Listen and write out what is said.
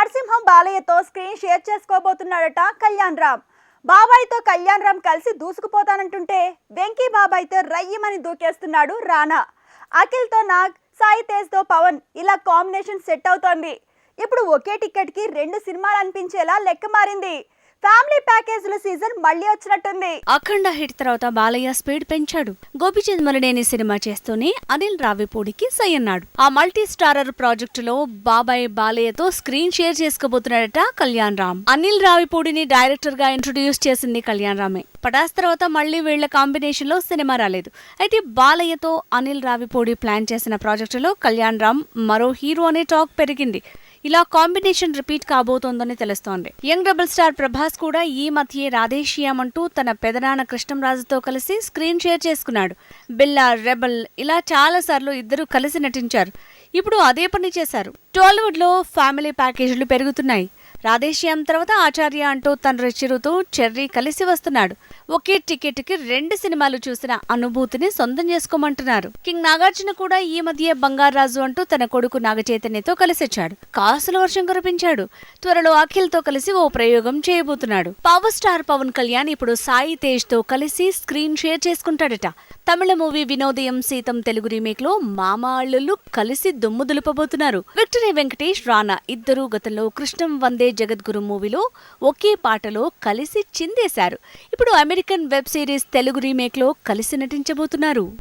నరసింహం బాలయ్యతో screen share చేసుకోబోతున్నాడట కళ్యాణ్ రామ్. బాబాయ్తో కళ్యాణ్ రామ్ కలిసి దూసుకుపోతానంటుంటే వెంకీ బాబాయ్తో రయ్యమని దూకేస్తున్నాడు రానా. అఖిల్తో నాగ్ సాయి తేజ్తో పవన్ ఇలా కాంబినేషన్ సెట్ అవుతోంది. ఇప్పుడు ఒకే టికెట్కి రెండు సినిమాలు అనిపించేలా లెక్క మారింది. ఫ్యామిలీ ప్యాకేజీల సీజన్ మళ్ళీ వచ్చినట్టుంది. అఖండ హిట్ తర్వాత బాలయ్య స్పీడ్ పెంచాడు. గోపిచంద్ మరుడేని సినిమా చేస్తూనే అనిల్ రావిపూడికి సై అన్నాడు ఆ మల్టీ స్టారర్ ప్రాజెక్టులో బాబాయ్ బాలయ్యతో స్క్రీన్ షేర్ చేసుకోబోతున్నాడట కళ్యాణ్ రామ్. అనిల్ రావిపూడిని డైరెక్టర్గా ఇంట్రొడ్యూస్ చేసింది కళ్యాణ్ రామే. పటాస్ తర్వాత మళ్ళీ వీళ్ళ కాంబినేషన్లో సినిమా రాలేదు. అయితే బాలయ్యతో అనిల్ రావిపూడి ప్లాన్ చేసిన ప్రాజెక్టులో కళ్యాణ్ రామ్ మరో హీరో అనే టాక్ పెరిగింది. ఇలా కాంబినేషన్ రిపీట్ కాబోతోందని తెలుస్తోంది. యంగ్ డబుల్ స్టార్ ప్రభాస్ కూడా ఈ మధ్యే రాధేశ్యామ్ అంటూ తన పెదనాన్న కృష్ణంరాజుతో కలిసి స్క్రీన్ షేర్ చేసుకున్నాడు. బిల్లా రెబల్ ఇలా చాలా సార్లు ఇద్దరు కలిసి నటించారు. ఇప్పుడు అదే పని చేశారు. టాలీవుడ్లో ఫ్యామిలీ ప్యాకేజీలు పెరుగుతున్నాయి. రాధేశ్యామ్ తర్వాత ఆచార్య అంటూ తండ్రి చిరుతో చెర్రీ కలిసి వస్తున్నాడు. ఒకే టికెట్కి రెండు సినిమాలు చూసిన అనుభూతిని సొంతం చేసుకోమంటున్నారు. కింగ్ నాగార్జున కూడా ఈ మధ్య బంగారాజు అంటూ తన కొడుకు నాగచైతన్యతో కలిసొచ్చాడు కాసుల వర్షం కురిపించాడు. త్వరలో అఖిల్తో కలిసి ఓ ప్రయోగం చేయబోతున్నాడు. పవర్ స్టార్ పవన్ కళ్యాణ్ ఇప్పుడు సాయి తేజ్తో కలిసి స్క్రీన్ షేర్ చేసుకుంటాడట. తమిళ మూవీ వినోదయం సీతం తెలుగు రీమేక్లో మామ అల్లుళ్ళు కలిసి దుమ్ము దులుపబోతున్నారు. విక్టరీ వెంకటేష్ రానా ఇద్దరూ గతంలో కృష్ణం వందే జగద్గురు మూవీలో ఒకే పాటలో కలిసి చిందేశారు. ఇప్పుడు అమెరికన్ వెబ్ సిరీస్ తెలుగు రీమేక్లో కలిసి నటించబోతున్నారు.